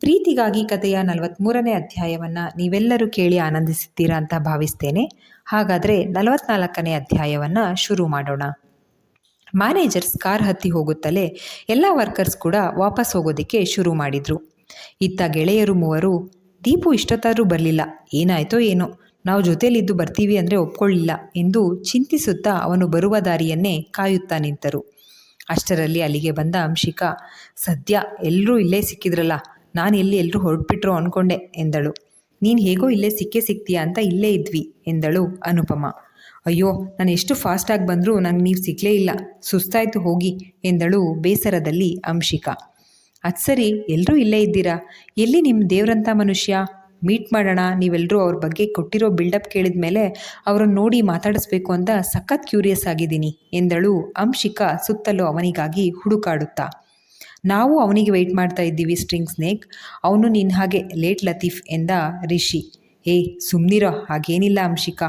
ಪ್ರೀತಿಗಾಗಿ ಕಥೆಯ ನಲವತ್ತ್ಮೂರನೇ ಅಧ್ಯಾಯವನ್ನು ನೀವೆಲ್ಲರೂ ಕೇಳಿ ಆನಂದಿಸುತ್ತೀರಾ ಅಂತ ಭಾವಿಸ್ತೇನೆ. ಹಾಗಾದರೆ ನಲವತ್ನಾಲ್ಕನೇ ಅಧ್ಯಾಯವನ್ನು ಶುರು ಮಾಡೋಣ. ಮ್ಯಾನೇಜರ್ಸ್ ಕಾರ್ ಹತ್ತಿ ಹೋಗುತ್ತಲೇ ಎಲ್ಲ ವರ್ಕರ್ಸ್ ಕೂಡ ವಾಪಸ್ ಹೋಗೋದಕ್ಕೆ ಶುರು ಮಾಡಿದರು. ಇತ್ತ ಗೆಳೆಯರು ಮೂವರು, ದೀಪು ಇಷ್ಟೊತ್ತಾದರೂ ಬರಲಿಲ್ಲ, ಏನಾಯ್ತೋ ಏನೋ, ನಾವು ಜೊತೆಯಲ್ಲಿದ್ದು ಬರ್ತೀವಿ ಅಂದರೆ ಒಪ್ಕೊಳ್ಳಿಲ್ಲ ಎಂದು ಚಿಂತಿಸುತ್ತಾ ಅವನು ಬರುವ ದಾರಿಯನ್ನೇ ಕಾಯುತ್ತಾ ನಿಂತರು. ಅಷ್ಟರಲ್ಲಿ ಅಲ್ಲಿಗೆ ಬಂದ ಅಂಶಿಕಾ, ಸದ್ಯ ಎಲ್ಲರೂ ಇಲ್ಲೇ ಸಿಕ್ಕಿದ್ರಲ್ಲ ನಾನು ಎಲ್ಲಿ ಎಲ್ಲರೂ ಹೊರಟ್ಬಿಟ್ರು ಅಂದ್ಕೊಂಡೆ ಎಂದಳು. ನೀನು ಹೇಗೋ ಇಲ್ಲೇ ಸಿಕ್ಕೇ ಸಿಗ್ತೀಯಾ ಅಂತ ಇಲ್ಲೇ ಇದ್ವಿ, ಎಂದಳು ಅನುಪಮ. ಅಯ್ಯೋ, ನಾನು ಎಷ್ಟು ಫಾಸ್ಟಾಗಿ ಬಂದರೂ ನಂಗೆ ನೀವು ಸಿಕ್ಕಲೇ ಇಲ್ಲ, ಸುಸ್ತಾಯಿತು ಹೋಗಿ, ಎಂದಳು ಬೇಸರದಲ್ಲಿ ಅಂಶಿಕಾ. ಅದು ಸರಿ ಎಲ್ಲರೂ ಇಲ್ಲೇ ಇದ್ದೀರಾ? ಎಲ್ಲಿ ನಿಮ್ಮ ದೇವರಂಥ ಮನುಷ್ಯ? ಮೀಟ್ ಮಾಡೋಣ ನೀವೆಲ್ಲರೂ ಅವ್ರ ಬಗ್ಗೆ ಕೊಟ್ಟಿರೋ ಬಿಲ್ಡಪ್ ಕೇಳಿದ ಮೇಲೆ ಅವರನ್ನು ನೋಡಿ ಮಾತಾಡಿಸ್ಬೇಕು ಅಂತ ಸಖತ್ ಕ್ಯೂರಿಯಸ್ ಆಗಿದ್ದೀನಿ, ಎಂದಳು ಅಂಶಿಕಾ ಸುತ್ತಲೂ ಅವನಿಗಾಗಿ ಹುಡುಕಾಡುತ್ತಾ. ನಾವು ಅವನಿಗೆ ವೆಯ್ಟ್ ಮಾಡ್ತಾ ಇದ್ದೀವಿ ಸ್ಟ್ರಿಂಗ್ ಸ್ನೇಕ್ ಅವನು ನಿನ್ನ ಹಾಗೆ ಲೇಟ್ ಲತೀಫ್ ಎಂದ ರಿಷಿ ಏ ಸುಮ್ಮನಿರೋ ಹಾಗೇನಿಲ್ಲ ಅಂಶಿಕಾ.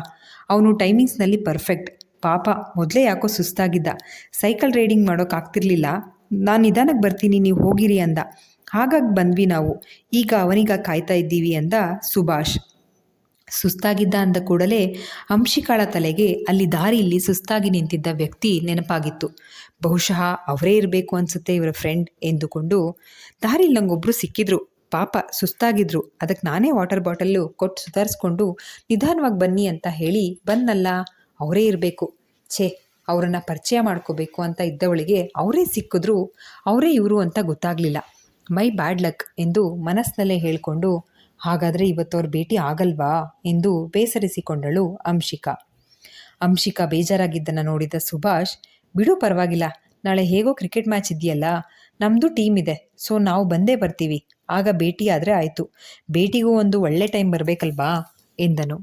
ಅವನು ಟೈಮಿಂಗ್ಸ್ನಲ್ಲಿ ಪರ್ಫೆಕ್ಟ್ ಪಾಪ, ಮೊದಲೇ ಯಾಕೋ ಸುಸ್ತಾಗಿದ್ದ. ಸೈಕಲ್ ರೈಡಿಂಗ್ ಮಾಡೋಕ್ಕಾಗ್ತಿರ್ಲಿಲ್ಲ ನಾನು ನಿಧಾನಕ್ಕೆ ಬರ್ತೀನಿ, ನೀವು ಹೋಗಿರಿ ಅಂದ. ಹಾಗಾಗಿ ಬಂದ್ವಿ ನಾವು. ಈಗ ಅವನಿಗ ಕಾಯ್ತಾ ಇದ್ದೀವಿ ಅಂದ ಸುಭಾಷ್. ಸುಸ್ತಾಗಿದ್ದ ಅಂದ ಕೂಡಲೇ ಅಂಶಿಕಾಳ ತಲೆಗೆ ಅಲ್ಲಿ ದಾರಿಯಲ್ಲಿ ಸುಸ್ತಾಗಿ ನಿಂತಿದ್ದ ವ್ಯಕ್ತಿ ನೆನಪಾಗಿತ್ತು. ಬಹುಶಃ ಅವರೇ ಇರಬೇಕು ಅನಿಸುತ್ತೆ ಇವರ ಫ್ರೆಂಡ್ ಎಂದುಕೊಂಡು ದಾರಿಲಿ ನಂಗೊಬ್ಬರು ಸಿಕ್ಕಿದ್ರು. ಪಾಪ ಸುಸ್ತಾಗಿದ್ರು. ಅದಕ್ಕೆ ನಾನೇ ವಾಟರ್ ಬಾಟಲ್ಲು ಕೊಟ್ಟು ಸುಧಾರಿಸ್ಕೊಂಡು ನಿಧಾನವಾಗಿ ಬನ್ನಿ ಅಂತ ಹೇಳಿ ಬಂದಲ್ಲ. ಅವರೇ ಇರಬೇಕು. ಛೇ, ಅವರನ್ನು ಪರಿಚಯ ಮಾಡ್ಕೋಬೇಕು ಅಂತ ಇದ್ದವಳಿಗೆ ಅವರೇ ಸಿಕ್ಕಿದ್ರು. ಅವರೇ ಇವರು ಅಂತ ಗೊತ್ತಾಗಲಿಲ್ಲ. ಮೈ ಬ್ಯಾಡ್ ಲಕ್ ಎಂದು ಮನಸ್ಸಿನಲ್ಲೇ ಹೇಳಿಕೊಂಡು, ಹಾಗಾದರೆ ಇವತ್ತವ್ರ ಭೇಟಿ ಆಗಲ್ವಾ? ಎಂದು ಬೇಸರಿಸಿಕೊಂಡಳು ಅಂಶಿಕಾ. ಅಂಶಿಕಾ ಬೇಜಾರಾಗಿದ್ದನ್ನು ನೋಡಿದ ಸುಭಾಷ್ ಬಿಡು ಪರವಾಗಿಲ್ಲ, ನಾಳೆ ಹೇಗೋ ಕ್ರಿಕೆಟ್ ಮ್ಯಾಚ್ ಇದೆಯಲ್ಲ ನಮ್ಮದು ಟೀಮ್ ಇದೆ ಸೊ ನಾವು ಬಂದೇ ಬರ್ತೀವಿ, ಆಗ ಭೇಟಿ ಆದರೆ ಆಯಿತು, ಭೇಟಿಗೂ ಒಂದು ಒಳ್ಳೆ ಟೈಮ್ ಬರಬೇಕಲ್ವಾ? ಎಂದನು.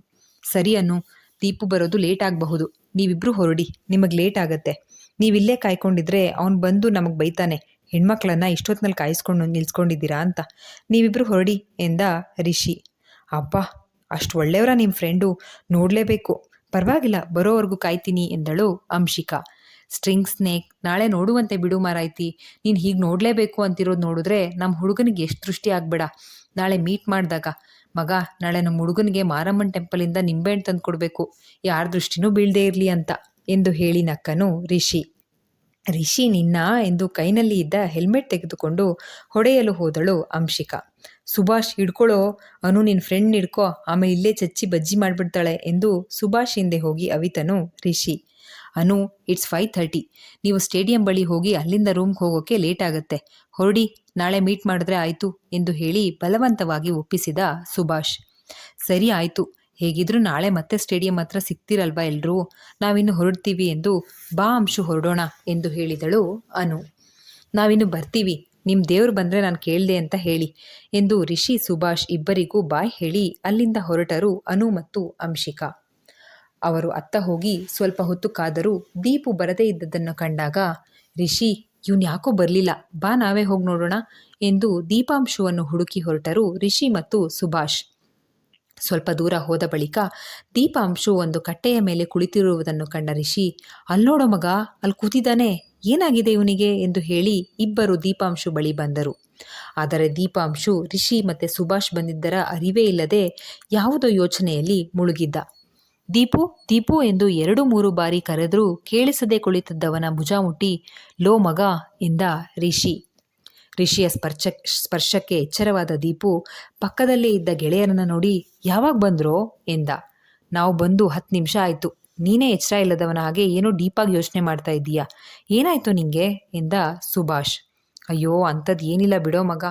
ಸರಿ ಅನ್ನು, ದೀಪು ಬರೋದು ಲೇಟ್ ಆಗಬಹುದು ನೀವಿಬ್ಬರು ಹೊರಡಿ, ನಿಮಗೆ ಲೇಟ್ ಆಗತ್ತೆ, ನೀವಿಲ್ಲೇ ಕಾಯ್ಕೊಂಡಿದ್ರೆ ಅವನು ಬಂದು ನಮಗೆ ಬೈತಾನೆ, ಹೆಣ್ಮಕ್ಳನ್ನ ಇಷ್ಟೊತ್ತಿನಲ್ಲಿ ಕಾಯಿಸ್ಕೊಂಡು ನಿಲ್ಸ್ಕೊಂಡಿದ್ದೀರಾ ಅಂತ ನೀವಿಬ್ಬರು ಹೊರಡಿ, ಎಂದ ರಿಷಿ. ಅಬ್ಬಾ, ಅಷ್ಟು ಒಳ್ಳೆಯವರ ನಿಮ್ಮ ಫ್ರೆಂಡು ನೋಡಲೇಬೇಕು, ಪರವಾಗಿಲ್ಲ, ಬರೋವರೆಗೂ ಕಾಯ್ತೀನಿ, ಎಂದಳು ಅಂಶಿಕಾ. ಸ್ಟ್ರಿಂಗ್ ಸ್ನೇಕ್, ನಾಳೆ ನೋಡುವಂತೆ ಬಿಡು ಮಾರಾಯ್ತಿ. ನೀನು ಹೀಗೆ ನೋಡಲೇಬೇಕು ಅಂತಿರೋದು ನೋಡಿದ್ರೆ ನಮ್ಮ ಹುಡುಗನಿಗೆ ಎಷ್ಟು ದೃಷ್ಟಿ ಆಗಬೇಡ. ನಾಳೆ ಮೀಟ್ ಮಾಡಿದಾಗ, ಮಗ, ನಾಳೆ ನಮ್ಮ ಹುಡುಗನಿಗೆ ಮಾರಮ್ಮನ ಟೆಂಪಲಿಂದ ನಿಂಬೆಹಣ್ಣು ತಂದು ಕೊಡಬೇಕು. ಯಾರ ದೃಷ್ಟಿನೂ ಬೀಳದೇ ಇರಲಿ ಅಂತ ಎಂದು ಹೇಳಿ ನಕ್ಕನು ರಿಷಿ. ರಿಷಿ ನಿನ್ನ ಎಂದು ಕೈನಲ್ಲಿ ಇದ್ದ ಹೆಲ್ಮೆಟ್ ತೆಗೆದುಕೊಂಡು ಹೊಡೆಯಲು ಹೋದಳು ಅಂಶಿಕಾ. ಸುಭಾಷ್, ಹಿಡ್ಕೊಳೋ. ಅನು ನಿನ್ನ ಫ್ರೆಂಡ್ ಹಿಡ್ಕೋ. ಆಮೇಲೆ ಇಲ್ಲೇ ಚಚ್ಚಿ ಬಜ್ಜಿ ಮಾಡಿಬಿಡ್ತಾಳೆ ಎಂದು ಸುಭಾಷ್ ಹಿಂದೆ ಹೋಗಿ ಅವಿತನು ರಿಷಿ. ಅನು ಇಟ್ಸ್ ಫೈವ್ ಥರ್ಟಿ ನೀವು ಸ್ಟೇಡಿಯಂ ಬಳಿ ಹೋಗಿ ಅಲ್ಲಿಂದ ರೂಮ್ಗೆ ಹೋಗೋಕ್ಕೆ ಲೇಟ್ ಆಗುತ್ತೆ. ಹೊರಡಿ, ನಾಳೆ ಮೀಟ್ ಮಾಡಿದ್ರೆ ಆಯಿತು ಎಂದು ಹೇಳಿ ಬಲವಂತವಾಗಿ ಒಪ್ಪಿಸಿದ ಸುಭಾಷ್. ಸರಿ ಆಯಿತು, ಹೇಗಿದ್ರೂ ನಾಳೆ ಮತ್ತೆ ಸ್ಟೇಡಿಯಂ ಹತ್ರ ಸಿಗ್ತೀರಲ್ವಾ ಎಲ್ಲರೂ ನಾವಿನ್ನು ಹೊರಡ್ತೀವಿ ಎಂದು ಬಾ ಅಂಶು ಹೊರಡೋಣ ಎಂದು ಹೇಳಿದಳು ಅನು. ನಾವಿನ್ನು ಬರ್ತೀವಿ ನಿಮ್ಮ ದೇವ್ರು ಬಂದರೆ ನಾನು ಕೇಳಿದೆ ಅಂತ ಹೇಳಿ ಎಂದು ರಿಷಿ, ಸುಭಾಷ್ ಇಬ್ಬರಿಗೂ ಬಾಯ್ ಹೇಳಿ ಅಲ್ಲಿಂದ ಹೊರಟರು ಅನು ಮತ್ತು ಅಂಶಿಕಾ. ಅವರು ಅತ್ತ ಹೋಗಿ ಸ್ವಲ್ಪ ಹೊತ್ತು ಕಾದರೂ ದೀಪು ಬರದೇ ಇದ್ದದ್ದನ್ನು ಕಂಡಾಗ, ರಿಷಿ, ಇವನು ಯಾಕೋ ಬರಲಿಲ್ಲ? ಬಾ ನಾವೇ ಹೋಗಿ ನೋಡೋಣ ಎಂದು ದೀಪಾಂಶುವನ್ನು ಹುಡುಕಿ ಹೊರಟರು ರಿಷಿ ಮತ್ತು ಸುಭಾಷ್. ಸ್ವಲ್ಪ ದೂರ ಹೋದ ಬಳಿಕ ದೀಪಾಂಶು ಒಂದು ಕಟ್ಟೆಯ ಮೇಲೆ ಕುಳಿತಿರುವುದನ್ನು ಕಂಡ ರಿಷಿ ಅಲ್ಲೋಡೋ ಮಗ ಅಲ್ಲಿ ಕೂತಿದ್ದಾನೆ, ಏನಾಗಿದೆ ಇವನಿಗೆ? ಎಂದು ಹೇಳಿ ಇಬ್ಬರು ದೀಪಾಂಶು ಬಳಿ ಬಂದರು. ಆದರೆ ದೀಪಾಂಶು, ರಿಷಿ ಮತ್ತು ಸುಭಾಷ್ ಬಂದಿದ್ದರ ಅರಿವೇ ಇಲ್ಲದೆ ಯಾವುದೋ ಯೋಚನೆಯಲ್ಲಿ ಮುಳುಗಿದ್ದ. ದೀಪು ದೀಪು ಎಂದು ಎರಡು ಮೂರು ಬಾರಿ ಕರೆದರೂ ಕೇಳಿಸದೆ ಕುಳಿತಿದ್ದವನ ಭುಜ ಮುಟ್ಟಿ ಲೋ ಮಗ ಎಂದ ರಿಷಿ. ರಿಷಿಯ ಸ್ಪರ್ಶ ಸ್ಪರ್ಶಕ್ಕೆ ಎಚ್ಚರವಾದ ದೀಪು, ಪಕ್ಕದಲ್ಲೇ ಇದ್ದ ಗೆಳೆಯರನ್ನು ನೋಡಿ, ಯಾವಾಗ ಬಂದ್ರೋ? ಎಂದ. ನಾವು ಬಂದು ಹತ್ತು ನಿಮಿಷ ಆಯಿತು. ನೀನೇ ಎಚ್ಚರ ಇಲ್ಲದವನ ಹಾಗೆ ಏನೋ ಡೀಪಾಗಿ ಯೋಚನೆ ಮಾಡ್ತಾ ಇದ್ದೀಯಾ? ಏನಾಯಿತು ನಿಂಗೆ? ಎಂದ ಸುಭಾಷ್. ಅಯ್ಯೋ ಅಂಥದ್ದು ಏನಿಲ್ಲ ಬಿಡೋ ಮಗ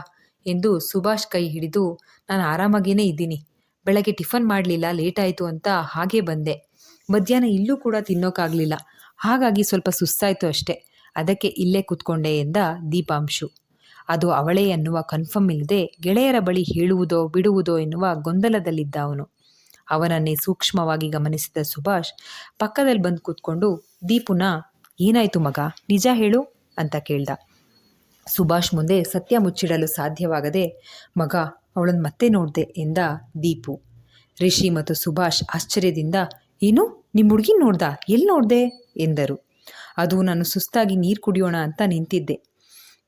ಎಂದು ಸುಭಾಷ್ ಕೈ ಹಿಡಿದು, ನಾನು ಆರಾಮಾಗೇನೇ ಇದ್ದೀನಿ. ಬೆಳಗ್ಗೆ ಟಿಫನ್ ಮಾಡಲಿಲ್ಲ, ಲೇಟ್ ಆಯಿತು ಅಂತ ಹಾಗೇ ಬಂದೆ. ಮಧ್ಯಾಹ್ನ ಇಲ್ಲೂ ಕೂಡ ತಿನ್ನೋಕ್ಕಾಗಲಿಲ್ಲ ಹಾಗಾಗಿ ಸ್ವಲ್ಪ ಸುಸ್ತಾಯಿತು ಅಷ್ಟೇ. ಅದಕ್ಕೆ ಇಲ್ಲೇ ಕೂತ್ಕೊಂಡೆ ಎಂದ ದೀಪಾಂಶು. ಅದು ಅವಳೇ ಎನ್ನುವ ಕನ್ಫರ್ಮ್ ಇಲ್ಲದೆ ಗೆಳೆಯರ ಬಳಿ ಹೇಳುವುದೋ ಬಿಡುವುದೋ ಎನ್ನುವ ಗೊಂದಲದಲ್ಲಿದ್ದ ಅವನು. ಅವನನ್ನೇ ಸೂಕ್ಷ್ಮವಾಗಿ ಗಮನಿಸಿದ ಸುಭಾಷ್ ಪಕ್ಕದಲ್ಲಿ ಬಂದು ಕೂತ್ಕೊಂಡು, ದೀಪುನ, ಏನಾಯ್ತು ಮಗ? ನಿಜ ಹೇಳು ಅಂತ ಕೇಳ್ದ. ಸುಭಾಷ್ ಮುಂದೆ ಸತ್ಯ ಮುಚ್ಚಿಡಲು ಸಾಧ್ಯವಾಗದೆ, ಮಗ ಅವಳನ್ನು ಮತ್ತೆ ನೋಡಿದೆ ಎಂದ ದೀಪು. ರಿಷಿ ಮತ್ತು ಸುಭಾಷ್ ಆಶ್ಚರ್ಯದಿಂದ, ಏನು? ನಿಮ್ಮ ಹುಡುಗಿ ನೋಡ್ದ? ಎಲ್ಲಿ ನೋಡಿದೆ? ಎಂದರು. ಅದು ನಾನು ಸುಸ್ತಾಗಿ ನೀರು ಕುಡಿಯೋಣ ಅಂತ ನಿಂತಿದ್ದೆ.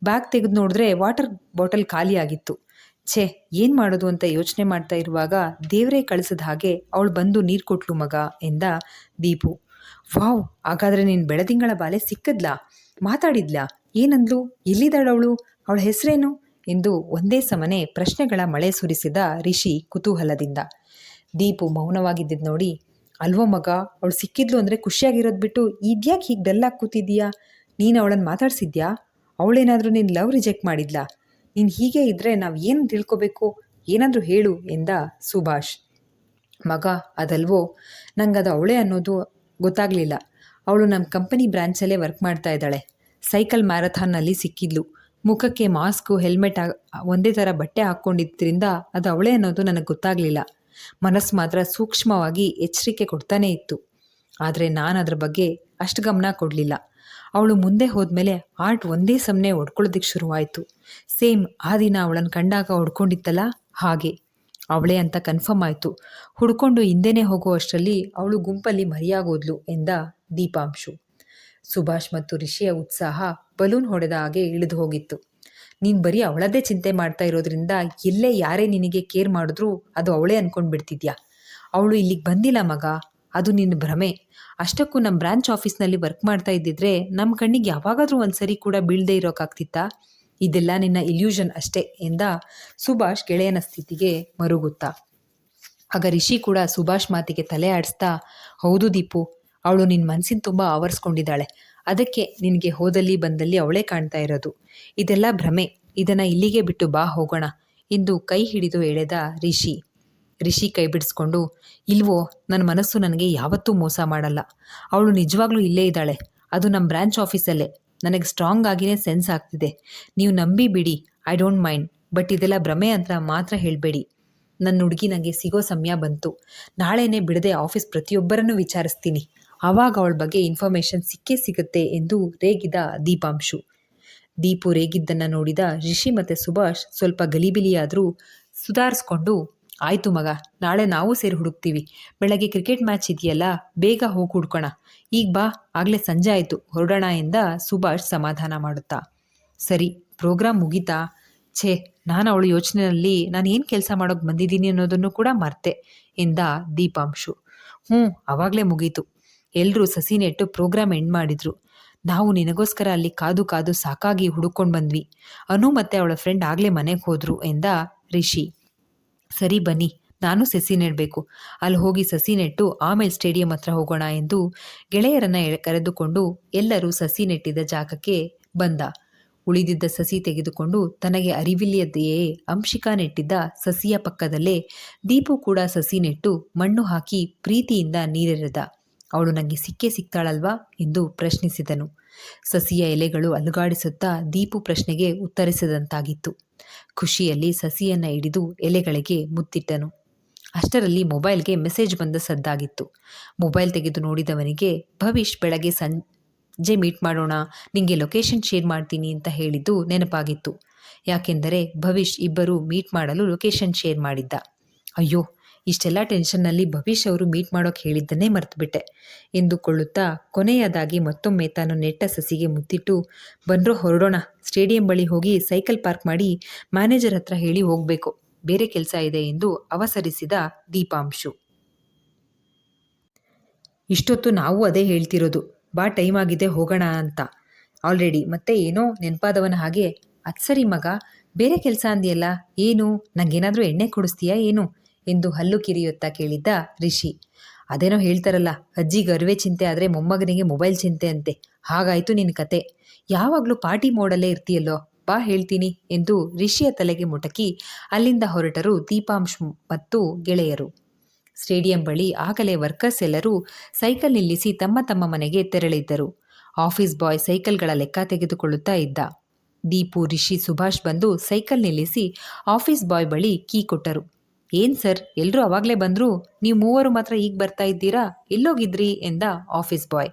ಬ್ಯಾಗ್ ತೆಗೆದು ನೋಡಿದ್ರೆ ವಾಟರ್ ಬಾಟಲ್ ಖಾಲಿಯಾಗಿತ್ತು ಛೇ, ಏನು ಮಾಡೋದು ಅಂತ ಯೋಚನೆ ಮಾಡ್ತಾ ಇರುವಾಗ ದೇವರೇ ಕಳಿಸಿದ ಹಾಗೆ ಅವಳು ಬಂದು ನೀರು ಕೊಟ್ಲು ಮಗ ಎಂದ ದೀಪು. ವಾವ್, ಹಾಗಾದರೆ ನೀನು ಬೆಳದಿಂಗಳ ಬಾಲೆ ಸಿಕ್ಕದ್ಲಾ? ಮಾತಾಡಿದ್ಲಾ? ಏನಂದ್ಲು? ಎಲ್ಲಿದ್ದಾಳವಳು ಅವಳ ಹೆಸರೇನು? ಎಂದು ಒಂದೇ ಸಮನೆ ಪ್ರಶ್ನೆಗಳ ಮಳೆ ಸುರಿಸಿದ ರಿಷಿ ಕುತೂಹಲದಿಂದ. ದೀಪು ಮೌನವಾಗಿದ್ದಿದ್ದು ನೋಡಿ, ಅಲ್ವೋ ಮಗ, ಅವಳು ಸಿಕ್ಕಿದ್ಲು ಅಂದರೆ ಖುಷಿಯಾಗಿರೋದು ಬಿಟ್ಟು ಇದ್ಯಾಕೆ ಹೀಗೆ ಡಲ್ಲಾಗಿ ಕೂತಿದ್ದೀಯಾ ನೀನು ಅವಳನ್ನು ಮಾತಾಡ್ಸಿದ್ಯಾ? ಅವಳೇನಾದರೂ ನೀನು ಲವ್ ರಿಜೆಕ್ಟ್ ಮಾಡಿದ್ಲಾ? ನೀನು ಹೀಗೆ ಇದ್ದರೆ ನಾವು ಏನು ತಿಳ್ಕೊಬೇಕು? ಏನಾದರೂ ಹೇಳು ಎಂದ ಸುಭಾಷ್. ಮಗ, ಅದಲ್ವೋ? ನಂಗೆ ಅದು ಅವಳೇ ಅನ್ನೋದು ಗೊತ್ತಾಗಲಿಲ್ಲ. ಅವಳು ನಮ್ಮ ಕಂಪನಿ ಬ್ರ್ಯಾಂಚಲ್ಲೇ ವರ್ಕ್ ಮಾಡ್ತಾ ಇದ್ದಾಳೆ. ಸೈಕಲ್ ಮ್ಯಾರಥಾನ್ನಲ್ಲಿ ಸಿಕ್ಕಿದ್ಲು. ಮುಖಕ್ಕೆ ಮಾಸ್ಕು, ಹೆಲ್ಮೆಟ್ ಒಂದೇ ಥರ ಬಟ್ಟೆ ಹಾಕ್ಕೊಂಡಿದ್ದರಿಂದ ಅದು ಅವಳೇ ಅನ್ನೋದು ನನಗೆ ಗೊತ್ತಾಗಲಿಲ್ಲ. ಮನಸ್ಸು ಮಾತ್ರ ಸೂಕ್ಷ್ಮವಾಗಿ ಎಚ್ಚರಿಕೆ ಕೊಡ್ತಾನೇ ಇತ್ತು. ಆದರೆ ನಾನು ಅದ್ರ ಬಗ್ಗೆ ಅಷ್ಟು ಗಮನ ಕೊಡಲಿಲ್ಲ. ಅವಳು ಮುಂದೆ ಹೋದ್ಮೇಲೆ ಆರ್ಟ್ ಒಂದೇ ಸಮನೆ ಹೊಡ್ಕೊಳ್ಳೋದಕ್ಕೆ ಶುರುವಾಯಿತು. ಸೇಮ್ ಆ ದಿನ ಅವಳನ್ನು ಕಂಡಾಗ ಹೊಡ್ಕೊಂಡಿತ್ತಲ್ಲ, ಹಾಗೆ. ಅವಳೇ ಅಂತ ಕನ್ಫರ್ಮ್ ಆಯಿತು. ಹುಡ್ಕೊಂಡು ಹಿಂದೆನೇ ಹೋಗೋ ಅಷ್ಟರಲ್ಲಿ ಅವಳು ಗುಂಪಲ್ಲಿ ಮರಿಯಾಗೋದ್ಲು ಎಂದ ದೀಪಾಂಶು. ಸುಭಾಷ್ ಮತ್ತು ರಿಷಿಯ ಉತ್ಸಾಹ ಬಲೂನ್ ಹೊಡೆದ ಹಾಗೆ ಇಳಿದು ಹೋಗಿತ್ತು. ನೀನು ಬರೀ ಅವಳದ್ದೇ ಚಿಂತೆ ಮಾಡ್ತಾ ಇರೋದ್ರಿಂದ ಎಲ್ಲೇ ಯಾರೇ ನಿನಗೆ ಕೇರ್ ಮಾಡಿದ್ರೂ ಅದು ಅವಳೇ ಅನ್ಕೊಂಡು ಬಿಡ್ತಿದ್ಯಾ? ಅವಳು ಇಲ್ಲಿಗೆ ಬಂದಿಲ್ಲ ಮಗ. ಅದು ನಿನ್ನ ಭ್ರಮೆ. ಅಷ್ಟಕ್ಕೂ ನಮ್ಮ ಬ್ರಾಂಚ್ ಆಫೀಸ್ನಲ್ಲಿ ವರ್ಕ್ ಮಾಡ್ತಾ ಇದ್ದಿದ್ರೆ ನಮ್ಮ ಕಣ್ಣಿಗೆ ಯಾವಾಗಾದರೂ ಒಂದ್ಸರಿ ಕೂಡ ಬೀಳ್ದೆ ಇರೋಕ್ಕಾಗ್ತಿತ್ತಾ ಇದೆಲ್ಲ ನಿನ್ನ ಇಲ್ಯೂಷನ್ ಅಷ್ಟೇ ಎಂದ ಸುಭಾಷ್ ಗೆಳೆಯನ ಸ್ಥಿತಿಗೆ ಮರುಗುತ್ತಾ. ಆಗ ರಿಷಿ ಕೂಡ ಸುಭಾಷ್ ಮಾತಿಗೆ ತಲೆ ಆಡಿಸ್ತಾ, ಹೌದು ದೀಪು ಅವಳು ನಿನ್ನ ಮನಸ್ಸಿನ ತುಂಬ ಆವರಿಸ್ಕೊಂಡಿದ್ದಾಳೆ. ಅದಕ್ಕೆ ನಿನಗೆ ಹೋದಲ್ಲಿ ಬಂದಲ್ಲಿ ಅವಳೇ ಕಾಣ್ತಾ ಇರೋದು. ಇದೆಲ್ಲ ಭ್ರಮೆ. ಇದನ್ನು ಇಲ್ಲಿಗೆ ಬಿಟ್ಟು ಬಾ, ಹೋಗೋಣ. ಎಂದು ಕೈ ಹಿಡಿದು ಎಳೆದ ರಿಷಿ. ರಿಷಿ ಕೈ ಬಿಡಿಸ್ಕೊಂಡು, ಇಲ್ವೋ ನನ್ನ ಮನಸ್ಸು ನನಗೆ ಯಾವತ್ತೂ ಮೋಸ ಮಾಡಲ್ಲ. ಅವಳು ನಿಜವಾಗ್ಲೂ ಇಲ್ಲೇ ಇದ್ದಾಳೆ. ಅದು ನಮ್ಮ ಬ್ರಾಂಚ್ ಆಫೀಸಲ್ಲೇ. ನನಗೆ ಸ್ಟ್ರಾಂಗ್ ಆಗಿನೇ ಸೆನ್ಸ್ ಆಗ್ತಿದೆ. ನೀವು ನಂಬಿ ಬಿಡಿ. I don't mind. ಬಟ್ ಇದೆಲ್ಲ ಭ್ರಮೆ ಅಂತ ಮಾತ್ರ ಹೇಳಬೇಡಿ. ನನ್ನ ಹುಡುಗಿ ನನಗೆ ಸಿಗೋ ಸಮಯ ಬಂತು. ನಾಳೆನೇ ಬಿಡದೆ ಆಫೀಸ್ ಪ್ರತಿಯೊಬ್ಬರನ್ನು ವಿಚಾರಿಸ್ತೀನಿ. ಆವಾಗ ಅವಳ ಬಗ್ಗೆ ಇನ್ಫಾರ್ಮೇಶನ್ ಸಿಕ್ಕೇ ಸಿಗುತ್ತೆ ಎಂದು ರೇಗಿದ ದೀಪಾಂಶು. ದೀಪು ರೇಗಿದ್ದನ್ನು ನೋಡಿದ ರಿಷಿ ಮತ್ತು ಸುಭಾಷ್ ಸ್ವಲ್ಪ ಗಲಿಬಿಲಿಯಾದರೂ ಸುಧಾರಿಸ್ಕೊಂಡು, ಆಯಿತು ಮಗ, ನಾಳೆ ನಾವು ಸೇರಿ ಹುಡುಕ್ತೀವಿ. ಬೆಳಗ್ಗೆ ಕ್ರಿಕೆಟ್ ಮ್ಯಾಚ್ ಇದೆಯಲ್ಲ, ಬೇಗ ಹೋಗಿ ಹುಡ್ಕೋಣ. ಈಗ ಬಾ, ಆಗಲೇ ಸಂಜೆ ಆಯಿತು. ಹೊರಡೋಣ ಎಂದ ಸುಭಾಷ್ ಸಮಾಧಾನ ಮಾಡುತ್ತಾ. ಸರಿ ಪ್ರೋಗ್ರಾಮ್ ಮುಗೀತಾ? ಛೇ, ನಾನು ಅವಳು ಯೋಚನೆಯಲ್ಲಿ ನಾನು ಏನು ಕೆಲಸ ಮಾಡೋಕೆ ಬಂದಿದ್ದೀನಿ ಅನ್ನೋದನ್ನು ಕೂಡ ಮರ್ತೆ ಎಂದ ದೀಪಾಂಶು. ಹ್ಞೂ ಆವಾಗಲೇ ಮುಗೀತು. ಎಲ್ಲರೂ ಸಸಿ ನೆಟ್ಟು ಪ್ರೋಗ್ರಾಮ್ ಎಂಡ್ ಮಾಡಿದ್ರು. ನಾವು ನಿನಗೋಸ್ಕರ ಅಲ್ಲಿ ಕಾದು ಕಾದು ಸಾಕಾಗಿ ಹುಡುಕೊಂಡು ಬಂದ್ವಿ. ಅನು ಮತ್ತೆ ಅವಳ ಫ್ರೆಂಡ್ ಆಗಲೇ ಮನೆಗೆ ಹೋದ್ರು ಎಂದ ರಿಷಿ. ಸರಿ ಬನ್ನಿ, ನಾನು ಸಸಿ ನೆಡಬೇಕು. ಅಲ್ಲಿ ಹೋಗಿ ಸಸಿ ನೆಟ್ಟು ಆಮೇಲೆ ಸ್ಟೇಡಿಯಂ ಹತ್ರ ಹೋಗೋಣ ಎಂದು ಗೆಳೆಯರನ್ನ ಕರೆದುಕೊಂಡು ಎಲ್ಲರೂ ಸಸಿ ನೆಟ್ಟಿದ್ದ ಜಾಗಕ್ಕೆ ಬಂದ. ಉಳಿದಿದ್ದ ಸಸಿ ತೆಗೆದುಕೊಂಡು ತನಗೆ ಅರಿವಿಲ್ಲದೆಯೇ ಅಂಶಿಕಾ ನೆಟ್ಟಿದ್ದ ಸಸಿಯ ಪಕ್ಕದಲ್ಲೇ ದೀಪು ಕೂಡ ಸಸಿ ನೆಟ್ಟು ಮಣ್ಣು ಹಾಕಿ ಪ್ರೀತಿಯಿಂದ ನೀರೆರೆದ. ಅವಳು ನನಗೆ ಸಿಕ್ಕೇ ಸಿಗ್ತಾಳಲ್ವಾ ಎಂದು ಪ್ರಶ್ನಿಸಿದನು. ಸಸಿಯ ಎಲೆಗಳು ಅಲುಗಾಡಿಸುತ್ತಾ ದೀಪು ಪ್ರಶ್ನೆಗೆ ಉತ್ತರಿಸಿದಂತಾಗಿತ್ತು. ಖುಷಿಯಲ್ಲಿ ಸಸಿಯನ್ನ ಹಿಡಿದು ಎಲೆಗಳಿಗೆ ಮುತ್ತಿಟ್ಟನು. ಅಷ್ಟರಲ್ಲಿ ಮೊಬೈಲ್ಗೆ ಮೆಸೇಜ್ ಬಂದ ಸದ್ದಾಗಿತ್ತು. ಮೊಬೈಲ್ ತೆಗೆದು ನೋಡಿದವನಿಗೆ ಭವಿಷ್ ಬೆಳಗ್ಗೆ ಸಂಜೆ ಮೀಟ್ ಮಾಡೋಣ, ನಿಂಗೆ ಲೊಕೇಶನ್ ಶೇರ್ ಮಾಡ್ತೀನಿ ಅಂತ ಹೇಳಿದ್ದು ನೆನಪಾಗಿತ್ತು. ಯಾಕೆಂದರೆ ಭವಿಷ್ ಇಬ್ಬರು ಮೀಟ್ ಮಾಡಲು ಲೊಕೇಶನ್ ಶೇರ್ ಮಾಡಿದ್ದ. ಅಯ್ಯೋ ಇಷ್ಟೆಲ್ಲ ಟೆನ್ಷನ್ನಲ್ಲಿ ಭವಿಷ್ ಅವರು ಮೀಟ್ ಮಾಡೋಕೆ ಹೇಳಿದ್ದನ್ನೇ ಮರೆತುಬಿಟ್ಟೆ. ಎಂದುಕೊಳ್ಳುತ್ತಾ ಕೊನೆಯದಾಗಿ ಮತ್ತೊಮ್ಮೆ ತಾನು ನೆಟ್ಟ ಸಸಿಗೆ ಮುತ್ತಿಟ್ಟು, ಬಂದ್ರೋ ಹೊರಡೋಣ. ಸ್ಟೇಡಿಯಂ ಬಳಿ ಹೋಗಿ ಸೈಕಲ್ ಪಾರ್ಕ್ ಮಾಡಿ ಮ್ಯಾನೇಜರ್ ಹತ್ರ ಹೇಳಿ ಹೋಗಬೇಕು. ಬೇರೆ ಕೆಲಸ ಇದೆ ಎಂದು ಅವಸರಿಸಿದ ದೀಪಾಂಶು. ಇಷ್ಟೊತ್ತು ನಾವು ಅದೇ ಹೇಳ್ತಿರೋದು. ಬಾ, ಟೈಮ್ ಆಗಿದೆ, ಹೋಗೋಣ ಅಂತ. ಆಲ್ರೆಡಿ ಮತ್ತೆ ಏನೋ ನೆನಪಾದವನ ಹಾಗೆ, ಅದು ಸರಿ ಮಗ. ಬೇರೆ ಕೆಲಸ ಅಂದಿಯಲ್ಲ? ಏನು? ನಂಗೇನಾದರೂ ಎಣ್ಣೆ ಕೊಡಿಸ್ತೀಯಾ, ಏನು? ಎಂದು ಹಲ್ಲು ಕಿರಿಯುತ್ತಾ ಕೇಳಿದ್ದ ರಿಷಿ. ಅದೇನೋ ಹೇಳ್ತಾರಲ್ಲ, ಅಜ್ಜಿಗೆ ಅರಿವೆ ಚಿಂತೆ ಆದರೆ ಮೊಮ್ಮಗನಿಗೆ ಮೊಬೈಲ್ ಚಿಂತೆ ಅಂತೆ. ಹಾಗಾಯಿತು ನಿನ್ನ ಕತೆ. ಯಾವಾಗಲೂ ಪಾರ್ಟಿ ಮೋಡಲ್ಲೇ ಇರ್ತೀಯಲ್ಲೋ, ಬಾ ಹೇಳ್ತೀನಿ ಎಂದು ರಿಷಿಯ ತಲೆಗೆ ಮುಟಕಿ ಅಲ್ಲಿಂದ ಹೊರಟರು ದೀಪಾಂಶ್ ಮತ್ತು ಗೆಳೆಯರು. ಸ್ಟೇಡಿಯಂ ಬಳಿ ಆಗಲೇ ವರ್ಕರ್ಸ್ ಎಲ್ಲರೂ ಸೈಕಲ್ ನಿಲ್ಲಿಸಿ ತಮ್ಮ ತಮ್ಮ ಮನೆಗೆ ತೆರಳಿದ್ದರು. ಆಫೀಸ್ ಬಾಯ್ ಸೈಕಲ್ಗಳ ಲೆಕ್ಕ ತೆಗೆದುಕೊಳ್ಳುತ್ತಾ ಇದ್ದ. ದೀಪು, ರಿಷಿ, ಸುಭಾಷ್ ಬಂದು ಸೈಕಲ್ ನಿಲ್ಲಿಸಿ ಆಫೀಸ್ ಬಾಯ್ ಬಳಿ ಕೀ ಕೊಟ್ಟರು. ಏನು ಸರ್ ಎಲ್ಲರೂ ಅವಾಗಲೇ ಬಂದರು ನೀವು ಮೂವರು ಮಾತ್ರ ಈಗ ಬರ್ತಾ ಇದ್ದೀರಾ? ಎಲ್ಲೋಗಿದ್ರಿ? ಎಂದ ಆಫೀಸ್ ಬಾಯ್.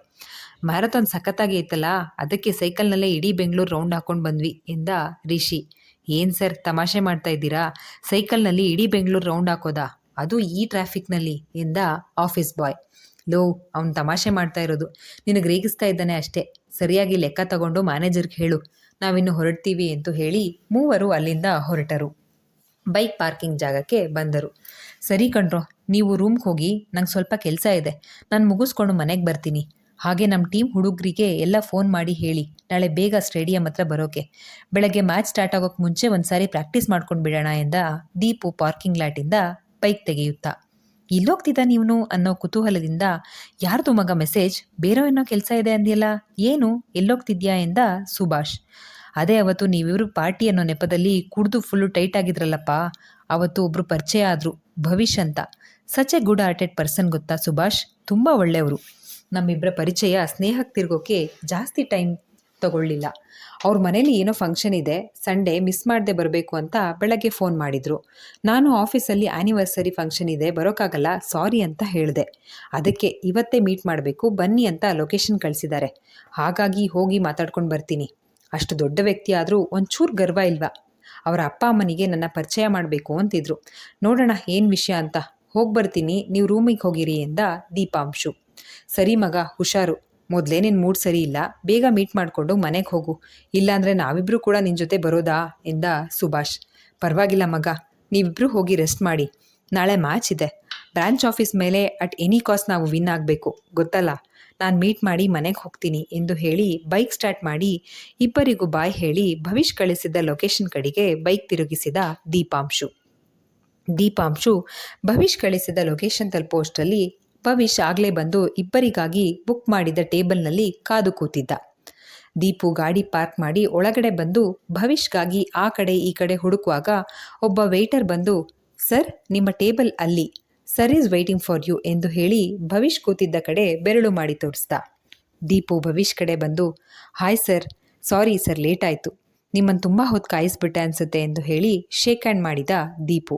ಮ್ಯಾರಥಾನ್ ಸಖತ್ತಾಗಿ ಇತ್ತಲ್ಲ, ಅದಕ್ಕೆ ಸೈಕಲ್ನಲ್ಲೇ ಇಡೀ ಬೆಂಗಳೂರು ರೌಂಡ್ ಹಾಕೊಂಡು ಬಂದ್ವಿ, ಎಂದ ರಿಷಿ. ಏನು ಸರ್, ತಮಾಷೆ ಮಾಡ್ತಾ ಇದ್ದೀರಾ? ಸೈಕಲ್ನಲ್ಲಿ ಇಡೀ ಬೆಂಗಳೂರು ರೌಂಡ್ ಹಾಕೋದಾ? ಅದು ಈ ಟ್ರಾಫಿಕ್ನಲ್ಲಿ, ಎಂದ ಆಫೀಸ್ ಬಾಯ್. ಲೋ, ಅವ್ನು ತಮಾಷೆ ಮಾಡ್ತಾ ಇರೋದು. ನಿನಗೆ ರೇಗಿಸ್ತಾ ಇದ್ದಾನೆ ಅಷ್ಟೇ. ಸರಿಯಾಗಿ ಲೆಕ್ಕ ತಗೊಂಡು ಮ್ಯಾನೇಜರ್ಗೆ ಹೇಳು. ನಾವಿನ್ನು ಹೊರಡ್ತೀವಿ ಎಂದು ಹೇಳಿ ಮೂವರು ಅಲ್ಲಿಂದ ಹೊರಟರು. ಬೈಕ್ ಪಾರ್ಕಿಂಗ್ ಜಾಗಕ್ಕೆ ಬಂದರು. ಸರಿ ಕಣ್ರೋ, ನೀವು ರೂಮ್ಗೆ ಹೋಗಿ, ನಂಗೆ ಸ್ವಲ್ಪ ಕೆಲಸ ಇದೆ. ನಾನು ಮುಗಿಸ್ಕೊಂಡು ಮನೆಗೆ ಬರ್ತೀನಿ. ಹಾಗೆ ನಮ್ಮ ಟೀಮ್ ಹುಡುಗರಿಗೆ ಎಲ್ಲ ಫೋನ್ ಮಾಡಿ ಹೇಳಿ, ನಾಳೆ ಬೇಗ ಸ್ಟೇಡಿಯಂ ಹತ್ರ ಬರೋಕೆ. ಬೆಳಗ್ಗೆ ಮ್ಯಾಚ್ ಸ್ಟಾರ್ಟ್ ಆಗೋಕ್ಕೆ ಮುಂಚೆ ಒಂದು ಸಾರಿ ಪ್ರಾಕ್ಟೀಸ್ ಮಾಡ್ಕೊಂಡು ಬಿಡೋಣ ಎಂದ ದೀಪು ಪಾರ್ಕಿಂಗ್ ಲಾಟಿಂದ ಬೈಕ್ ತೆಗೆಯುತ್ತಾ. ಇಲ್ಲೋಗ್ತಿದ್ದ ನೀವನು? ಅನ್ನೋ ಕುತೂಹಲದಿಂದ ಯಾರ್ದು ಮಗ ಮೆಸೇಜ್? ಬೇರೆಯೇನೋ ಕೆಲಸ ಇದೆ ಅಂದಿಲ್ಲ ಏನು? ಎಲ್ಲೋಗ್ತಿದ್ಯಾ? ಎಂದ ಸುಭಾಷ್. ಅದೇ ಅವತ್ತು ನೀವಿವರು ಪಾರ್ಟಿ ಅನ್ನೋ ನೆಪದಲ್ಲಿ ಕುಡಿದು ಫುಲ್ಲು ಟೈಟ್ ಆಗಿದ್ರಲ್ಲಪ್ಪ, ಅವತ್ತು ಒಬ್ರು ಪರಿಚಯ ಆದರು ಭವಿಷ್ ಅಂತ. Such a good hearted person ಗೊತ್ತಾ ಸುಭಾಷ್? ತುಂಬ ಒಳ್ಳೆಯವರು. ನಮ್ಮಿಬ್ಬರ ಪರಿಚಯ ಸ್ನೇಹಕ್ಕೆ ತಿರ್ಗೋಕೆ ಜಾಸ್ತಿ ಟೈಮ್ ತಗೊಳ್ಳಿಲ್ಲ. ಅವ್ರ ಮನೇಲಿ ಏನೋ ಫಂಕ್ಷನ್ ಇದೆ ಸಂಡೇ ಮಿಸ್ ಮಾಡದೆ ಬರಬೇಕು ಅಂತ ಬೆಳಗ್ಗೆ ಫೋನ್ ಮಾಡಿದರು. ನಾನು ಆಫೀಸಲ್ಲಿ ಆ್ಯನಿವರ್ಸರಿ ಫಂಕ್ಷನ್ ಇದೆ ಬರೋಕ್ಕಾಗಲ್ಲ ಸಾರಿ ಅಂತ ಹೇಳಿದೆ. ಅದಕ್ಕೆ ಇವತ್ತೇ ಮೀಟ್ ಮಾಡಬೇಕು, ಬನ್ನಿ ಅಂತ ಲೊಕೇಶನ್ ಕಳಿಸಿದ್ದಾರೆ. ಹಾಗಾಗಿ ಹೋಗಿ ಮಾತಾಡ್ಕೊಂಡು ಬರ್ತೀನಿ. ಅಷ್ಟು ದೊಡ್ಡ ವ್ಯಕ್ತಿ ಆದರೂ ಒಂಚೂರು ಗರ್ವ ಇಲ್ವಾ? ಅವರ ಅಪ್ಪ ಅಮ್ಮನಿಗೆ ನನ್ನ ಪರಿಚಯ ಮಾಡಬೇಕು ಅಂತಿದ್ರು. ನೋಡೋಣ ಏನು ವಿಷಯ ಅಂತ. ಹೋಗಿ ಬರ್ತೀನಿ, ನೀವು ರೂಮಿಗೆ ಹೋಗಿರಿ ಎಂದ ದೀಪಾಂಶು. ಸರಿ ಮಗ, ಹುಷಾರು. ಮೊದಲೇ ನಿನ್ನ ಮೂಡ್ ಸರಿ ಇಲ್ಲ. ಬೇಗ ಮೀಟ್ ಮಾಡಿಕೊಂಡು ಮನೆಗೆ ಹೋಗು. ಇಲ್ಲಾಂದರೆ ನಾವಿಬ್ಬರೂ ಕೂಡ ನಿನ್ನ ಜೊತೆ ಬರೋದಾ? ಎಂದ ಸುಭಾಷ್. ಪರವಾಗಿಲ್ಲ ಮಗ. ನೀವಿಬ್ಬರು ಹೋಗಿ ರೆಸ್ಟ್ ಮಾಡಿ. ನಾಳೆ ಮ್ಯಾಚ್ ಇದೆ. ಬ್ರಾಂಚ್ ಆಫೀಸ್ ಮೇಲೆ ಅಟ್ ಎನಿ ಕಾಸ್ಟ್ ನಾವು ವಿನ್ ಆಗಬೇಕು. ಗೊತ್ತಲ್ಲ? ನಾನು ಮೀಟ್ ಮಾಡಿ ಮನೆಗೆ ಹೋಗ್ತೀನಿ ಎಂದು ಹೇಳಿ ಬೈಕ್ ಸ್ಟಾರ್ಟ್ ಮಾಡಿ ಇಬ್ಬರಿಗೂ ಬಾಯ್ ಹೇಳಿ ಭವಿಷ್ ಕಳಿಸಿದ್ದ ಲೊಕೇಶನ್ ಕಡೆಗೆ ಬೈಕ್ ತಿರುಗಿಸಿದ ದೀಪಾಂಶು. ದೀಪಾಂಶು ಭವಿಷ್ ಕಳಿಸಿದ ಲೊಕೇಶನ್ ತಲುಪೋಷ್ಟಲ್ಲಿ ಭವಿಷ್ ಆಗಲೇ ಬಂದು ಇಬ್ಬರಿಗಾಗಿ ಬುಕ್ ಮಾಡಿದ ಟೇಬಲ್ನಲ್ಲಿ ಕಾದು ಕೂತಿದ್ದ. ದೀಪು ಗಾಡಿ ಪಾರ್ಕ್ ಮಾಡಿ ಒಳಗಡೆ ಬಂದು ಭವಿಷ್ಗಾಗಿ ಆ ಕಡೆ ಈ ಕಡೆ ಹುಡುಕುವಾಗ ಒಬ್ಬ ವೇಟರ್ ಬಂದು, ಸರ್, ನಿಮ್ಮ ಟೇಬಲ್ ಅಲ್ಲಿ sir is waiting for you ಎಂದು ಹೇಳಿ ಭವಿಷ್ ಕೂತಿದ್ದ ಕಡೆ ಬೆರಳು ಮಾಡಿ ತೋರಿಸ್ದ. ದೀಪು ಭವಿಷ್ ಕಡೆ ಬಂದು, hi sir, sorry sir, late ಆಯಿತು. ನಿಮ್ಮನ್ನು ತುಂಬ ಹೊತ್ತು ಕಾಯಿಸ್ಬಿಟ್ಟೆ ಅನಿಸುತ್ತೆ ಎಂದು ಹೇಳಿ ಶೇಕ್ ಹ್ಯಾಂಡ್ ಮಾಡಿದ ದೀಪು.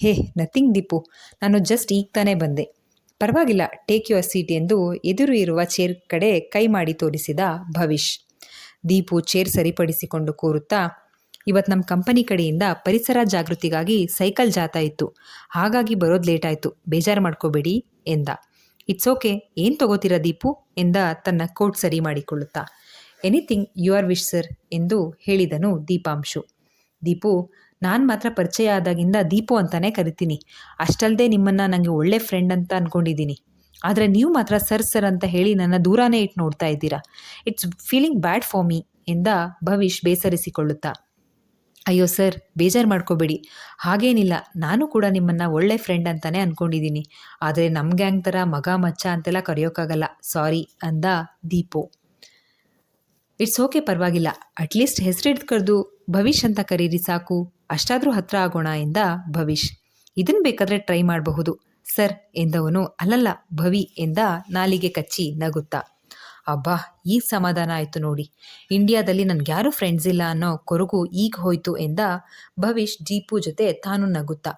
ಹೇ, ನಥಿಂಗ್ ದೀಪು. ನಾನು ಜಸ್ಟ್ ಈಗ ತಾನೇ ಬಂದೆ. ಪರವಾಗಿಲ್ಲ, ಟೇಕ್ ಯುವರ್ ಸೀಟ್ ಎಂದು ಎದುರು ಇರುವ ಚೇರ್ ಕಡೆ ಕೈ ಮಾಡಿ ತೋರಿಸಿದ ಭವಿಷ್ ದೀಪು ಚೇರ್ ಸರಿಪಡಿಸಿಕೊಂಡು ಕೂರುತ್ತಾ ಇವತ್ತು ನಮ್ಮ ಕಂಪನಿ ಕಡೆಯಿಂದ ಪರಿಸರ ಜಾಗೃತಿಗಾಗಿ ಸೈಕಲ್ ಜಾಥಾ ಇತ್ತು. ಹಾಗಾಗಿ ಬರೋದು ಲೇಟ್ ಆಯಿತು. ಬೇಜಾರು ಮಾಡ್ಕೋಬೇಡಿ ಎಂದ. It's okay. ಏನು ತಗೋತೀರ ದೀಪು? ಎಂದ ತನ್ನ ಕೋಟ್ ಸರಿ ಮಾಡಿಕೊಳ್ಳುತ್ತಾ. Anything you are wish sir? ಎಂದು ಹೇಳಿದನು ದೀಪಾಂಶು. ದೀಪು, ನಾನು ಮಾತ್ರ ಪರಿಚಯ ಆದಾಗಿಂದ ದೀಪು ಅಂತಾನೆ ಕರಿತೀನಿ. ಅಷ್ಟಲ್ಲದೆ ನಿಮ್ಮನ್ನು ನನಗೆ ಒಳ್ಳೆ ಫ್ರೆಂಡ್ ಅಂತ ಅಂದ್ಕೊಂಡಿದ್ದೀನಿ ಆದರೆ ನೀವು ಮಾತ್ರ ಸರ್ ಸರ್ ಅಂತ ಹೇಳಿ ನನ್ನ ದೂರನೇ ಇಟ್ಟು ನೋಡ್ತಾ ಇದ್ದೀರಾ. It's feeling bad for me, ಎಂದ ಭವಿಷ್ ಬೇಸರಿಸಿಕೊಳ್ಳುತ್ತಾ. ಅಯ್ಯೋ ಸರ್, ಬೇಜಾರು ಮಾಡ್ಕೋಬೇಡಿ. ಹಾಗೇನಿಲ್ಲ, ನಾನು ಕೂಡ ನಿಮ್ಮನ್ನು ಒಳ್ಳೆ ಫ್ರೆಂಡ್ ಅಂತಾನೆ ಅಂದ್ಕೊಂಡಿದ್ದೀನಿ ಆದರೆ ನಮ್ಮ ಗ್ಯಾಂಗ್ ಥರ ಮಗ ಮಚ್ಚ ಅಂತೆಲ್ಲ ಕರೆಯೋಕ್ಕಾಗಲ್ಲ ಸಾರಿ ಅಂದ ದೀಪು. ಇಟ್ಸ್ ಓಕೆ ಪರವಾಗಿಲ್ಲ. ಅಟ್ಲೀಸ್ಟ್ ಹೆಸರಿಡ್ದು ಕರೆದು ಭವಿಷ್ ಅಂತ ಕರೀರಿ ಸಾಕು. ಅಷ್ಟಾದರೂ ಹತ್ರ ಆಗೋಣ ಎಂದ ಭವಿಷ್ ಇದನ್ನು ಬೇಕಾದರೆ ಟ್ರೈ ಮಾಡಬಹುದು. ಸರ್ ಎಂದವನು ಅಲ್ಲಲ್ಲ, ಭವಿ ಎಂದ ನಾಲಿಗೆ ಕಚ್ಚಿ ನಗುತ್ತಾ. ಅಬ್ಬಾ, ಈಗ ಸಮಾಧಾನ ಆಯಿತು ನೋಡಿ. ಇಂಡಿಯಾದಲ್ಲಿ ಯಾರೂ ಫ್ರೆಂಡ್ಸ್ ಇಲ್ಲ ಅನ್ನೋ ಕೊರಗು ಈಗ ಹೋಯ್ತು ಎಂದ ಭವಿಷ್ ಜೀಪು ಜೊತೆ ತಾನು ನಗುತ್ತಾ.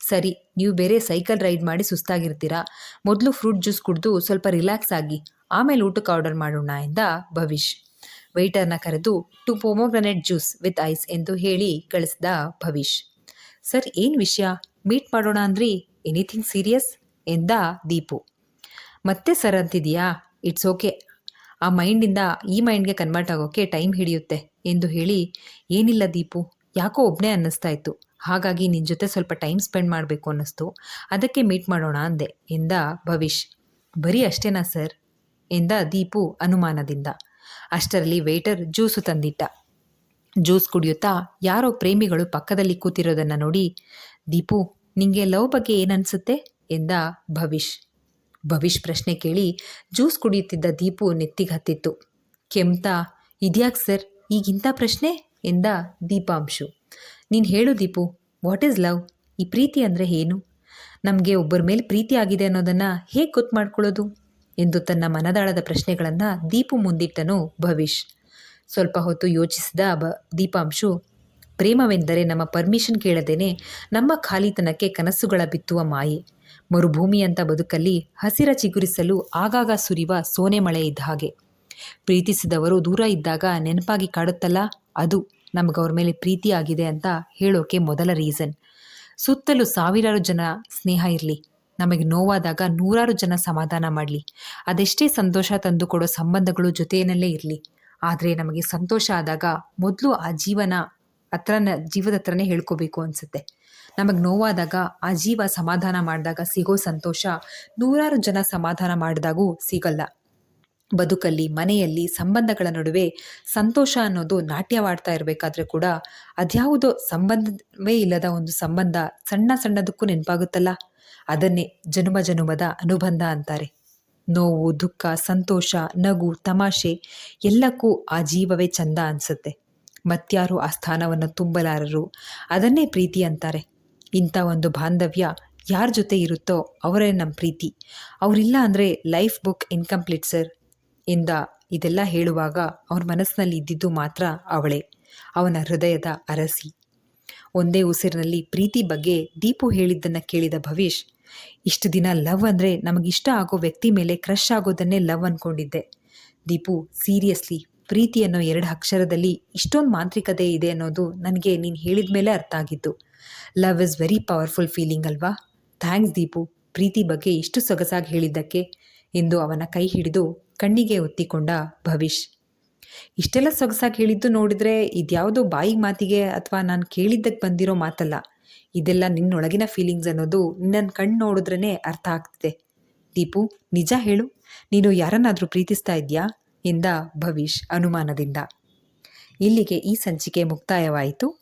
ಸರಿ, ನೀವು ಬೇರೆ ಸೈಕಲ್ ರೈಡ್ ಮಾಡಿ ಸುಸ್ತಾಗಿರ್ತೀರಾ? ಮೊದಲು ಫ್ರೂಟ್ ಜ್ಯೂಸ್ ಕುಡಿದು ಸ್ವಲ್ಪ ರಿಲ್ಯಾಕ್ಸ್ ಆಗಿ, ಆಮೇಲೆ ಊಟಕ್ಕೆ ಆರ್ಡರ್ ಮಾಡೋಣ ಎಂದ ಭವಿಷ್ ವೆಯ್ಟರ್ನ ಕರೆದು two pomegranate juice with ice ಎಂದು ಹೇಳಿ ಕಳಿಸಿದ ಭವಿಷ್ ಸರ್, ಏನು ವಿಷಯ? ಮೀಟ್ ಮಾಡೋಣ ಅಂದ್ರಿ? ಎನಿಥಿಂಗ್ ಸೀರಿಯಸ್ ಎಂದ ದೀಪು. ಮತ್ತೆ ಸರ್ ಅಂತಿದೆಯಾ? ಇಟ್ಸ್ ಓಕೆ ಆ ಮೈಂಡಿಂದ ಈ ಮೈಂಡ್ಗೆ ಕನ್ವರ್ಟ್ ಆಗೋಕ್ಕೆ ಟೈಮ್ ಹಿಡಿಯುತ್ತೆ ಎಂದು ಹೇಳಿ, ಏನಿಲ್ಲ ದೀಪು, ಯಾಕೋ ಒಬ್ಬನೇ ಅನ್ನಿಸ್ತಾ ಇತ್ತು. ಹಾಗಾಗಿ ನಿನ್ನ ಜೊತೆ ಸ್ವಲ್ಪ ಟೈಮ್ ಸ್ಪೆಂಡ್ ಮಾಡಬೇಕು ಅನ್ನಿಸ್ತು. ಅದಕ್ಕೆ ಮೀಟ್ ಮಾಡೋಣ ಅಂದೆ ಎಂದ ಭವಿಷ್ ಬರೀ ಅಷ್ಟೇನಾ ಸರ್ ಎಂದ ದೀಪು ಅನುಮಾನದಿಂದ. ಅಷ್ಟರಲ್ಲಿ ವೇಟರ್ ಜ್ಯೂಸು ತಂದಿಟ್ಟ. ಜ್ಯೂಸ್ ಕುಡಿಯುತ್ತಾ ಯಾರೋ ಪ್ರೇಮಿಗಳು ಪಕ್ಕದಲ್ಲಿ ಕೂತಿರೋದನ್ನು ನೋಡಿ, ದೀಪು, ನಿಂಗೆ ಲವ್ ಬಗ್ಗೆ ಏನನ್ಸುತ್ತೆ ಎಂದ ಭವಿಷ್ ಭವಿಷ್ ಪ್ರಶ್ನೆ ಕೇಳಿ ಜ್ಯೂಸ್ ಕುಡಿಯುತ್ತಿದ್ದ ದೀಪು ನೆತ್ತಿಗೆ ಹತ್ತಿತ್ತು. ಕೆಮ್ತಾ, ಇದ್ಯಾಕೆ ಸರ್? ಈಗಿಂಥ ಪ್ರಶ್ನೆ? ಎಂದ ದೀಪಾಂಶು. ನೀನು ಹೇಳು ದೀಪು, ವಾಟ್ ಈಸ್ ಲವ್? ಈ ಪ್ರೀತಿ ಅಂದರೆ ಏನು? ನಮಗೆ ಒಬ್ಬರ ಮೇಲೆ ಪ್ರೀತಿ ಆಗಿದೆ ಅನ್ನೋದನ್ನು ಹೇಗೆ ಗೊತ್ತು ಮಾಡ್ಕೊಳ್ಳೋದು? ಎಂದು ತನ್ನ ಮನದಾಳದ ಪ್ರಶ್ನೆಗಳನ್ನು ದೀಪು ಮುಂದಿಟ್ಟನು ಭವಿಷ್ ಸ್ವಲ್ಪ ಹೊತ್ತು ಯೋಚಿಸಿದ ಬ ದೀಪಾಂಶು, ಪ್ರೇಮವೆಂದರೆ ನಮ್ಮ ಪರ್ಮಿಷನ್ ಕೇಳದೇನೆ ನಮ್ಮ ಖಾಲಿತನಕ್ಕೆ ಕನಸುಗಳ ಬಿತ್ತುವ ಮಾಯೆ. ಮರುಭೂಮಿಯಂಥ ಬದುಕಲ್ಲಿ ಹಸಿರ ಚಿಗುರಿಸಲು ಆಗಾಗ ಸುರಿವ ಸೋನೆ ಮಳೆ ಇದ್ದ ಹಾಗೆ. ಪ್ರೀತಿಸಿದವರು ದೂರ ಇದ್ದಾಗ ನೆನಪಾಗಿ ಕಾಡುತ್ತಲ್ಲ, ಅದು ನಮ್ಗೆ ಅವ್ರ ಮೇಲೆ ಪ್ರೀತಿ ಆಗಿದೆ ಅಂತ ಹೇಳೋಕೆ ಮೊದಲ ರೀಸನ್ ಸುತ್ತಲೂ ಸಾವಿರಾರು ಜನ ಸ್ನೇಹ ಇರಲಿ, ನಮಗೆ ನೋವಾದಾಗ ನೂರಾರು ಜನ ಸಮಾಧಾನ ಮಾಡಲಿ, ಅದೆಷ್ಟೇ ಸಂತೋಷ ತಂದುಕೊಡೋ ಸಂಬಂಧಗಳು ಜೊತೆಯಲ್ಲೇ ಇರಲಿ. ಆದರೆ ನಮಗೆ ಸಂತೋಷ ಆದಾಗ ಮೊದಲು ಆ ಜೀವನ ಹತ್ರನ, ಜೀವದ ಹತ್ರನೇ ಹೇಳ್ಕೋಬೇಕು ಅನಿಸುತ್ತೆ. ನಮಗೆ ನೋವಾದಾಗ, ಆ ಜೀವ ಸಮಾಧಾನ ಮಾಡಿದಾಗ ಸಿಗೋ ಸಂತೋಷ ನೂರಾರು ಜನ ಸಮಾಧಾನ ಮಾಡಿದಾಗೂ ಸಿಗಲ್ಲ. ಬದುಕಲ್ಲಿ, ಮನೆಯಲ್ಲಿ ಸಂಬಂಧಗಳ ನಡುವೆ ಸಂತೋಷ ಅನ್ನೋದು ನಾಟ್ಯವಾಡ್ತಾ ಇರಬೇಕಾದ್ರೆ ಕೂಡ ಅದ್ಯಾವುದೋ ಸಂಬಂಧವೇ ಇಲ್ಲದ ಒಂದು ಸಂಬಂಧ ಸಣ್ಣ ಸಣ್ಣದಕ್ಕೂ ನೆನಪಾಗುತ್ತಲ್ಲ? ಅದನ್ನೇ ಜನುಮ ಜನುಮದ ಅನುಬಂಧ ಅಂತಾರೆ. ನೋವು, ದುಃಖ, ಸಂತೋಷ, ನಗು, ತಮಾಷೆ ಎಲ್ಲಕ್ಕೂ ಆ ಜೀವವೇ ಚಂದ ಅನಿಸುತ್ತೆ. ಮತ್ಯಾರು ಆ ಸ್ಥಾನವನ್ನು ತುಂಬಲಾರರು ಅದನ್ನೇ ಪ್ರೀತಿ ಅಂತಾರೆ. ಇಂಥ ಒಂದು ಬಾಂಧವ್ಯ ಯಾರ ಜೊತೆ ಇರುತ್ತೋ ಅವರೇ ನಮ್ಮ ಪ್ರೀತಿ. ಅವರಿಲ್ಲ ಅಂದರೆ ಲೈಫ್ ಬುಕ್ ಇನ್ಕಂಪ್ಲೀಟ್ ಸರ್ ಎಂದ ಇದೆಲ್ಲ ಹೇಳುವಾಗ ಅವ್ರ ಮನಸ್ಸಿನಲ್ಲಿ ಇದ್ದಿದ್ದು ಮಾತ್ರ ಅವಳೇ, ಅವನ ಹೃದಯದ ಅರಸಿ. ಒಂದೇ ಉಸಿರಿನಲ್ಲಿ ಪ್ರೀತಿ ಬಗ್ಗೆ ದೀಪು ಹೇಳಿದ್ದನ್ನು ಕೇಳಿದ ಭವಿಷ್ ಇಷ್ಟು ದಿನ ಲವ್ ಅಂದರೆ ನಮಗಿಷ್ಟ ಆಗೋ ವ್ಯಕ್ತಿ ಮೇಲೆ ಕ್ರಶ್ ಆಗೋದನ್ನೇ ಲವ್ ಅಂದ್ಕೊಂಡಿದ್ದೆ ದೀಪು, ಸೀರಿಯಸ್ಲಿ ಪ್ರೀತಿ ಅನ್ನೋ ಎರಡು ಅಕ್ಷರದಲ್ಲಿ ಇಷ್ಟೊಂದು ಮಾಂತ್ರಿಕತೆ ಇದೆ ಅನ್ನೋದು ನನಗೆ ನೀನು ಹೇಳಿದ ಮೇಲೆ ಅರ್ಥ ಆಗಿದ್ದು love is very powerful feeling ಅಲ್ವಾ? ಥ್ಯಾಂಕ್ಸ್ ದೀಪು. ಪ್ರೀತಿ ಬಗ್ಗೆ ಇಷ್ಟು ಸೊಗಸಾಗಿ ಹೇಳಿದ್ದಕ್ಕೆ ಎಂದು ಅವನ ಕೈ ಹಿಡಿದು ಕಣ್ಣಿಗೆ ಒತ್ತಿಕೊಂಡ ಭವಿಷ್. ಇಷ್ಟೆಲ್ಲ ಸೊಗಸಾಗಿ ಹೇಳಿದ್ದು ನೋಡಿದರೆ ಇದ್ಯಾವುದೋ ಬಾಯಿ ಮಾತಿಗೆ ಅಥವಾ ನಾನು ಕೇಳಿದ್ದಕ್ಕೆ ಬಂದಿರೋ ಮಾತಲ್ಲ. ಇದೆಲ್ಲ ನಿನ್ನೊಳಗಿನ ಫೀಲಿಂಗ್ಸ್ ಅನ್ನೋದು ನನ್ನ ಕಣ್ಣು ನೋಡಿದ್ರೇ ಅರ್ಥ ಆಗ್ತಿದೆ. ದೀಪು, ನಿಜ ಹೇಳು. ನೀನು ಯಾರನ್ನಾದರೂ ಪ್ರೀತಿಸ್ತಾ ಇದೆಯಾ? ಎಂದ ಭವಿಷ್ ಅನುಮಾನದಿಂದ. ಇಲ್ಲಿಗೆ ಈ ಸಂಚಿಕೆ ಮುಕ್ತಾಯವಾಯಿತು.